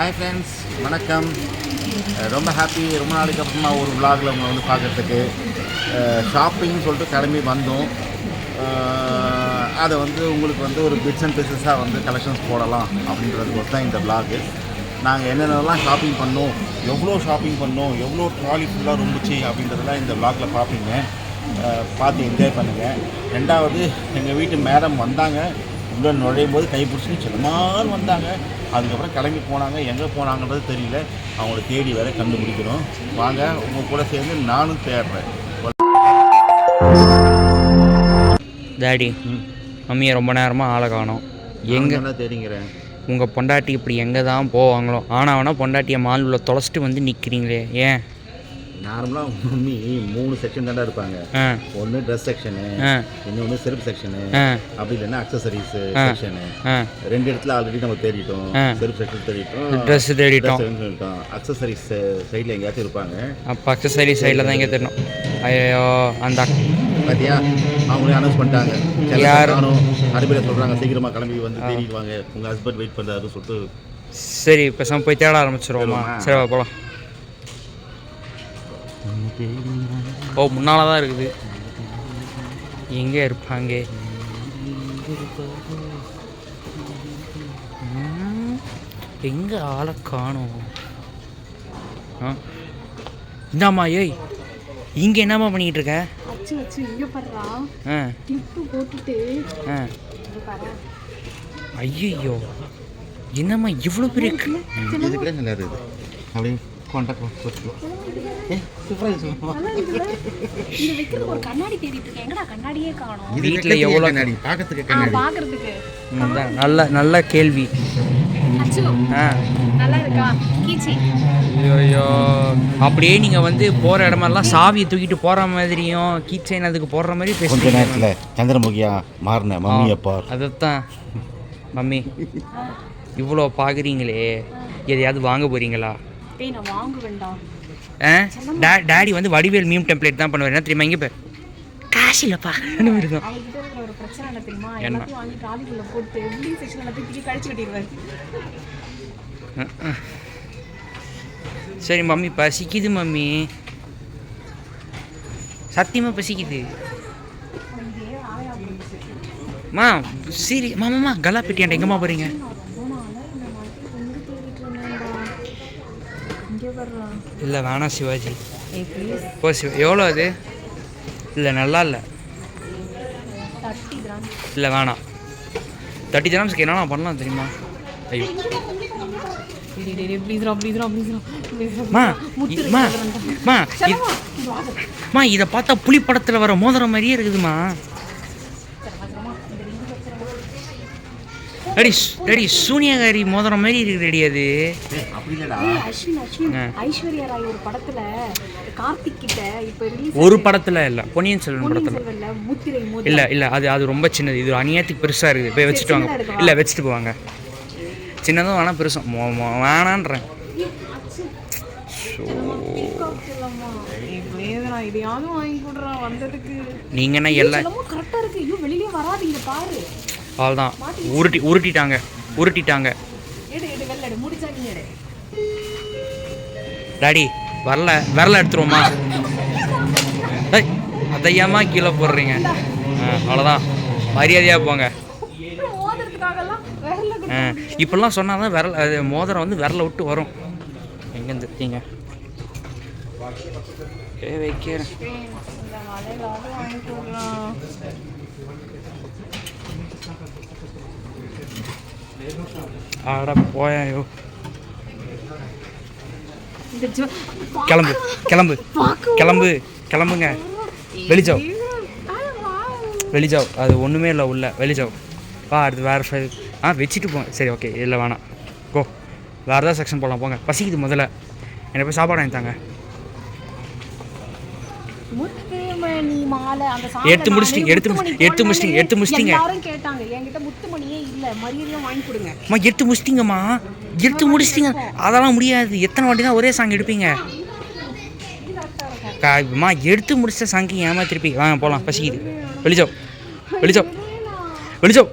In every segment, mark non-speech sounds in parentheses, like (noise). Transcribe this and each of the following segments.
Hi friends வணக்கம். ரொம்ப happy ரொம்ப நாளைக்கு அப்புறமா ஒரு விலாகில் உங்களை வந்து பார்க்குறதுக்கு. ஷாப்பிங்னு சொல்லிட்டு கிளம்பி வந்தோம். அதை வந்து உங்களுக்கு வந்து ஒரு பிட்ஸ் அண்ட் பீசஸாக வந்து கலெக்ஷன்ஸ் போடலாம் அப்படின்றதுக்கு தான் இந்த விலாகு நாங்கள் என்னென்னலாம் ஷாப்பிங் பண்ணோம் எவ்வளோ ஷாப்பிங் பண்ணோம் எவ்வளோ ட்ராலி ஃபுல்லாக ரொம்புச்சு அப்படின்றதெல்லாம் இந்த விலாகில் பார்ப்பீங்க. பார்த்து என்ஜாய் பண்ணுங்கள் ரெண்டாவது எங்கள் வீட்டு மேடம் வந்தாங்க. உள்ளே நுழையும் போது கைப்பிடிச்சி செல்லமான்னு வந்தாங்க. அதுக்கப்புறம் கிளம்பி போனாங்க. எங்கே போனாங்கன்றது தெரியல. அவங்கள தேடி வேற கண்டுபிடிக்கணும் வாங்க உங்கள் கூட சேர்ந்து நானும் தேடுறேன். டாடி மம்மியை ரொம்ப நேரமாக ஆளை காணோம். எங்கே தெரியுங்கிறேன் உங்கள் பொண்டாட்டி இப்படி எங்கே தான் போவாங்களோ ஆனால் வேணால் பொண்டாட்டியை மால் உள்ள தொலைச்சிட்டு வந்து நிற்கிறீங்களே ஏன்? நார்மலாக மம்மி மூணு செக்ஷன் தாண்டா இருப்பாங்க. ஒன்று ட்ரெஸ் செக்ஷனு ஆ. இன்னொன்று செருப்பு செக்ஷனு அப்படி இல்லைன்னா அக்சசரிஸ். செக்ஷனு ரெண்டு இடத்துல ஆல்ரெடி நம்ம தேடிட்டோம். செருப்பு செக்ஷன் தேடிட்டோம். ட்ரெஸ்ஸு தேடிட்டோம். அக்சசரிஸ் சைடில் எங்கேயாச்சும் இருப்பாங்க. அப்போ அக்சசரி சைடில் தான் இங்கே தெரியணும் ஐயோ அந்த பாத்தியா? அவங்களே அனௌன்ஸ் பண்ணிட்டாங்க. யார்? யார் அரபியில் சொல்கிறாங்க சீக்கிரமாக கிளம்பி வந்து தேடிட்டு வாங்க உங்கள் ஹஸ்பண்ட் வெயிட் பண்ணுறாரு சொல்லிட்டு சரி இப்போ போய் தேட ஆரம்பிச்சிருவோமா? சரி போகலாம் ஓ முன்னால் தான் இருக்குது. எங்கே இருப்பாங்க? எங்க ஆளை காணோம்? ஆ. இந்தாம்மா ஏய் இங்கே என்னம்மா பண்ணிக்கிட்டு இருக்க அச்சு அச்சு இங்க பாருடா. ஆ. கிளிப்பு போட்டுட்டு. ஆ. இங்க பாரு. ஐயோ என்னம்மா இவ்வளோ பெரிய க- இது? கூட நல்லா இருக்குது அப்படி கான்டாக்ட் வீட்டில் எவ்வளோ- கண்ணாடி பார்க்கறதுக்கு கண்ணாடி. நல்ல நல்ல கேள்வி. அச்சு ஆ. நல்லா இருக்கா? கீச்சி. ஐயோ அப்படியே நீங்கள் வந்து போகிற இடமெல்லாம் சாவியை தூக்கிட்டு போகிற மாதிரியும் கீச்சைன் அதுக்கு போடுற மாதிரி கொஞ்ச பேசுகிறீங்க நேரத்தில் சந்திரமுகியா மாறின மம்மி அப்பா அதைத்தான். மம்மி இவ்வளோ பார்க்குறீங்களே எதையாவது வாங்க போகிறீங்களா டேய் நான் வாங்க வேண்டாம் ஆ டா டேடி வந்து வடிவேல் மீம் டெம்ப்ளேட் தான் பண்ணுவார். என்ன தெரியுமா இங்கே காசு இல்லைப்பா. ஒரு பிரச்சனை என்ன தெரியுமா? எல்லாத்தையும் வாங்கி ட்ராலிக்குள்ள போட்டு பில்டிங் செக்ஷன் எல்லாத்தையும் தூக்கி கழிச்சு கட்டிடுவாரு. சரி மம்மி பசிக்குது மம்மி. சத்தியமாக பசிக்குது. மா சரி மாமாம்மா கலா பெட்டியாண்ட எங்கம்மா போகிறீங்க போனால இந்த மாதிரி எங்க தேடிட்டு இருந்தேன்டா இங்க வர்றா இல்லை வேணாம் சிவாஜி. ஓ சிவ எவ்வளோ அது? இல்லை நல்லா இல்லை. இல்லை வேணாம். தேர்ட்டி கிராம்ஸ்க்கு என்னென்ன பண்ணலாம் தெரியுமா? ஐயோ. மா இதை பார்த்தா புலி படத்தில் வர மோதிரம் மாதிரியே இருக்குதுமா அடி அடி சூனியகாரி மோதிரம் மாதிரி இருக்குது அடி அது. ஐஸ்வர்யா ராய் ஒரு படத்துல கார்த்திக் கிட்ட இப்ப ரிலீஸ் ஒரு படத்தில் இல்லை பொன்னியின் செல்வன் படத்தில். இல்லை இல்லை அது அது ரொம்ப சின்னது. இது அநியாயத்துக்கு பெருசாக இருக்குது. போய் வச்சுட்டு வாங்க? இல்லை வச்சுட்டு போவாங்க. சின்னதும் வேணாம் பெருசும். மோ- மோ- வேணான்றேன். என்ன எல்லாம் கரெக்டா இருக்கு. ஐயோ வெளியிலே வராது இங்க பாரு. அவ்வளோதான் உருட்டி உருட்டிட்டாங்க உருட்டிட்டாங்க. டாடி வரல விரல எடுத்துருவோமா? அதையாமா கீழே போடுறீங்க. அவ்வளோதான் மரியாதையாக போங்க. இப்படிலாம் சொன்னால் தான் விரல் அது மோதிரம் வந்து விரல விட்டு வரும். எங்கேருந்து இருக்கீங்க? வைக்கிறேன் இந்த மலையிலாவது வாங்கி கொடுறா ஆட ஜோ- கிளம்பு கிளம்பு கிளம்பு கிளம்புங்க வெளிச்சோம். வெளிச்சோம் அது ஒன்றுமே இல்லை உள்ள வெளிச்சோம் வா அடுத்து வேறு ஃபைல் ஆ வச்சுட்டு போங்க சரி ஓகே இல்லை வேணாம் கோ வேறு ஏதாவது செக்ஷன் போகலாம் போங்க பசிக்குது முதல்ல எனக்கு போய் சாப்பாடு வாங்கி மாலை அந்த எடுத்து முடிச்சிட்டீங்க, எடுத்து எடுத்து முடிச்சிட்டீங்க, எடுத்து முடிச்சிட்டீங்க. எல்லாரும் கேட்டாங்க என்கிட்ட முத்துமணியே இல்ல மரியாதையா வாங்கி கொடுங்க. அம்மா எடுத்து முடிச்சிட்டிங்கம்மா. எடுத்து முடிச்சிட்டிங்க. அதெல்லாம் முடியாது. எத்தனை வாட்டி தான் ஒரே சாங் எடுப்பீங்க? அம்மா எடுத்து முடிச்ச சாங்க்கு ஏமா திருப்பி வாங்க போகலாம் பசிக்குது. வெளிச்சோ வெளிச்சோ வெளிச்சோ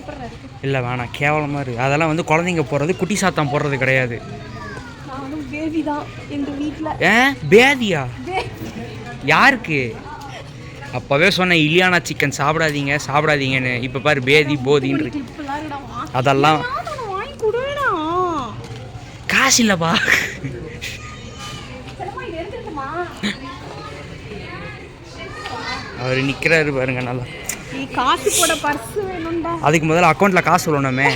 எப்படி இருக்கு இல்லை வேணாம். கேவலமாக இருக்குது அதெல்லாம் வந்து குழந்தைங்க போடுறது குட்டி சாத்தம் போடுறது கிடையாது. பேபி தான் எங்கள் வீட்டில் ஏன் பேதியா யாருக்கு? அப்போவே சொன்னேன் இலியானா சிக்கன் சாப்பிடாதீங்க சாப்பிடாதீங்கன்னு. இப்போ பாரு பேதி போதின்னு அதெல்லாம் காசு இல்லைப்பா. அவர் நிற்கிறாரு பாருங்க நல்லா. அதுக்கு முதல்ல அக்கௌண்ட்டில் காசு சொல்லணுமே.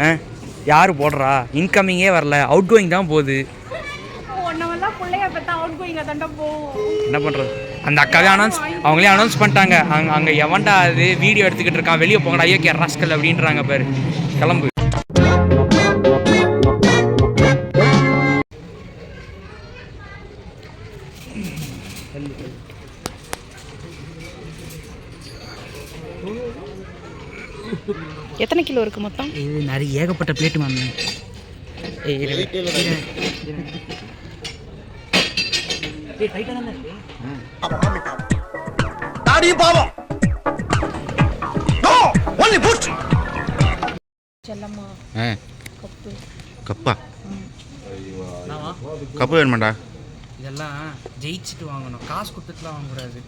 ஆ? யார் போடுறா? இன்கமிங்கே வரல. அவுட் கோயிங் தான் போகுது. என்ன பண்ணுறது அந்த அக்காவே அனௌன்ஸ் அவங்களே அனௌன்ஸ் பண்ணிட்டாங்க. அங்கே அங்கே எவன்டா அது வீடியோ எடுத்துக்கிட்டு இருக்கான். வெளியே போங்கடா. ஐயோ கே ராஸ்கல் அப்படின்றாங்க பாரு. கிளம்பு. கிலோ இருக்கு மொத்தம்? இது நிறைய ஏகப்பட்ட பிளேட்டு மேம். கப்பு. கப்பா? கப்பு வேணுமாடா? இதெல்லாம் ஜெயிச்சுட்டு வாங்கணும். காசு கொடுத்துட்டுலாம் வாங்கக்கூடாது.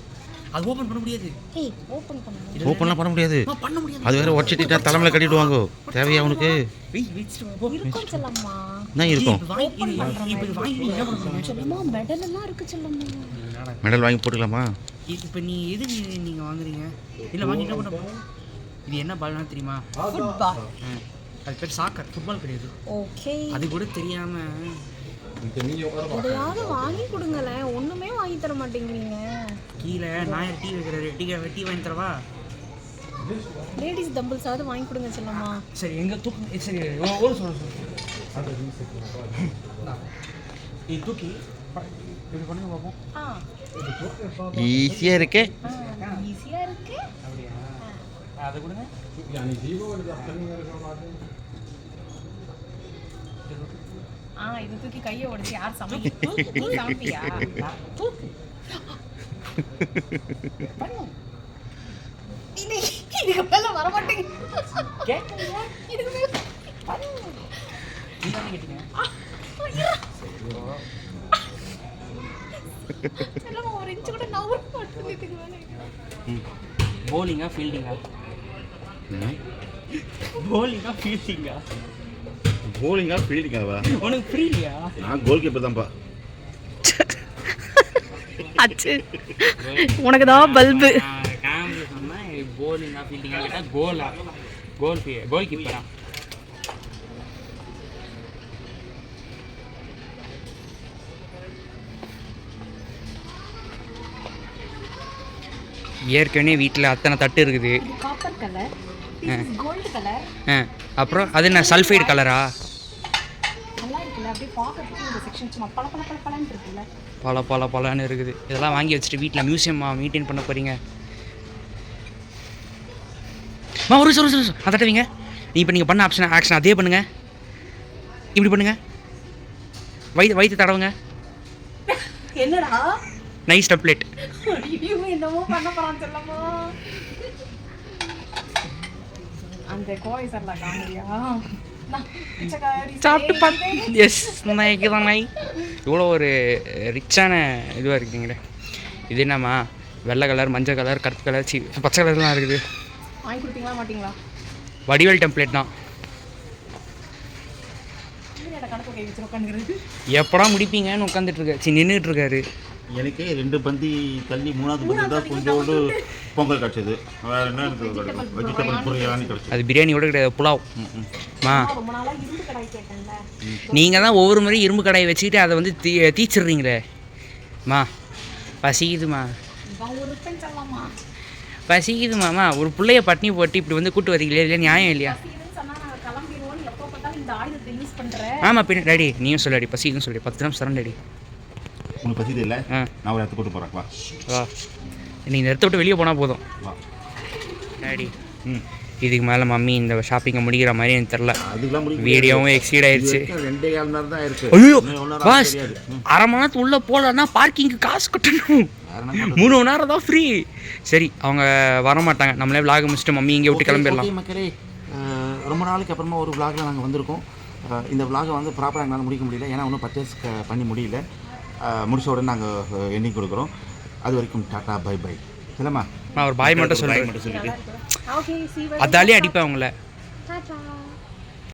அது ஓப்பன் பண்ண முடியாது. ஏய் ஓப்பன் பண்ணு ஓப்பன்லாம் பண்ண முடியாது. பண்ண முடியாது. அது வேற உடச்சிட்டா தலைமையில கட்டிடுவாங்க. தேவையா உனக்கு? வெய் வச்சுட்டு வா, போ. இருக்கும் செல்லம்மா. என்ன இருக்கும்? இப்ப வாங்கி என்ன? செல்லம்மா மெடல் எல்லாம் இருக்கு செல்லம்மா. மெடல் வாங்கி போட்டுக்கலாமா? இப்போ நீ எது நீ- நீங்க வாங்குறீங்க? இல்லை வாங்கி என்ன பண்ண போ- இது என்ன பால்னா தெரியுமா? ஃபுட்பால் அது பேர் சாக்கர் ஃபுட்பால் கிடையாது. ஓகே அது கூட தெரியாம. எதையாவது வாங்கி கொடுங்களேன். ஒண்ணுமே வாங்கி தர மாட்டேங்கிறீங்க. கீழே நாயர் டீ வைக்கிறாரு. டீ டீ வாங்கி தரவா? லேடிஸ் டம்பிள்ஸாவது வாங்கி கொடுங்க செல்லம்மா. சரி எங்க தூக்கு சரி ஓ- ஒரு சொல்ல இது தூக்கி இப்படி பண்ணுங்க பார்ப்போம் ஆ ஈஸியா இருக்கே. ஈஸியா இருக்கு. அப்படியா? அதை கொடுங்க. ஆ இது தூக்கி கையை உடைச்சு யார் சமைக்க (laughs) நீ சமைப்பியா தூக்கு பண்ணு. இது- இதுக்கு மேல வர மாட்டேங்குது கேட்கலையா இதுக்கு மேல கேட்டீங்க. செல்லம்மா, ஒரு இன்ச்சு கூட நவர மாட்டேங்குது இதுக்கு மேல. போலிங்கா ஃபீல்டிங்கா போலிங்கா ஃபீல்டிங்கா போலிங்கா ஃபீல்டிங்காவா உனக்கு புரியலையா நான் கோல் கீப்பர் தான்ப்பா அச்சு. உனக்கு தான் பல்பு ஏற்கனவே வீட்டில் அத்தனை தட்டு இருக்குது. அப்புறம் அது என்ன சல்ஃபைடு கலரா அப்படியே பார்க்கறதுக்கு இந்த செக்ஷன் சும்மா பல பல பல பலன்னு இருக்குல்ல. பல பல பலன்னு இருக்குது. இதெல்லாம் வாங்கி வச்சுட்டு வீட்டில் மியூசியமாக மெயின்டைன் பண்ண போகிறீங்க மா ஒரு ஒரு நிமிஷம். அதை தட்டுவீங்க நீ இப்போ நீங்கள் பண்ண ஆப்ஷன் ஆக்ஷன் அதே பண்ணுங்க. இப்படி பண்ணுங்க. வயிற்று வயிற்று தடவுங்க. என்னடா? நைஸ் டப்ளேட் ஐயோ என்னமோ பண்ண போறான் செல்லம்மா அந்த கோவை சரலா காமெடியா? சாப்பிட்டு பார்த்து எஸ் நாய்க்கு தான் நாய். இவ்வளோ ஒரு ரிச்சான இதுவாக இருக்குங்களே. இது என்னம்மா? வெள்ளை கலர் மஞ்சள் கலர் கருப்பு கலர் சி பச்சை கலர்லாம் இருக்குது. வாங்கி கொடுப்பீங்களா மாட்டீங்களா? வடிவேல் டெம்ப்ளேட் தான். எப்படா முடிப்பீங்கன்னு உட்காந்துட்டு இருக்காரு. சி நின்றுட்டு இருக்காரு. எனக்கு ரெண்டு பந்தி தள்ளி மூணாவது பந்தி தான் கொஞ்சோண்டு பொங்கல் கிடச்சிது. வேற என்ன எனக்கு வெஜிடபிள் பிரியாணி கிடச்சிது. அது பிரியாணியோட கிடையாது புலாவ். ம், ம். மா. ரொம்ப நாளா இரும்பு கடாய் கேட்டேன்ல. நீங்கள் தான் ஒவ்வொரு முறையும் இரும்பு கடாயை வச்சுக்கிட்டு அதை வந்து தீ தீச்சிடுறீங்களே. மா பசிக்குதுமா. பசிக்குதுமாம்மா ஒரு பிள்ளைய பட்னி போட்டு இப்படி வந்து கூட்டு வரீங்களே இல்லை நியாயம் இல்லையா? இதுன்னு சொன்னா நாங்க கிளம்பிடுவோம் எப்போ பார்த்தாலும் இந்த ஆயுதத்தை யூஸ் பண்ற ஆமாம் பின்ன டாடி நீயும் சொல்லு டாடி பசிக்குதுன்னு சொல்லி பத்து நிமிஷம் தரேன் டாடி உனக்கு பசி தெரியல நான் ஒரு இடத்துக்கு கூட்டு போகிறேன் வா. வா. நீங்கள் இந்த விட்டு வெளியே போனால் போதும். வா. ம். இதுக்கு மேலே மம்மி இந்த ஷாப்பிங்கை முடிக்கிற மாதிரி எனக்கு தெரில வீடியோவும் எக்ஸீட் ஆயிடுச்சு ரெண்டே கால் நேரம் தான் இருக்கு. ஐயோ பாஸ் அரை மணி நேரத்து உள்ளே போகலன்னா பார்க்கிங்க்கு காசு கட்டணும். மூணு மணி நேரம் தான் ஃப்ரீ சரி அவங்க வர மாட்டாங்க. நம்மளே விளாக் முடிச்சுட்டு மம்மி இங்கே விட்டு கிளம்பிடலாம். மக்களே. ரொம்ப நாளைக்கு அப்புறமா ஒரு விளாகில் நாங்கள் வந்திருக்கோம். இந்த விளாகை வந்து ப்ராப்பராக எங்களால் முடிக்க முடியல. ஏன்னா ஒன்றும் பர்ச்சேஸ் பண்ணி முடியல. முடிச்ச உடனே நாங்கள் எண்டிங் கொடுக்குறோம். அது வரைக்கும் டாட்டா பை பை சரிம்மா நான் ஒரு பாய் மட்டும் சொல்கிறேன் மட்டும் சொல்லிட்டு. அதாலே அடிப்பேன் அவங்கள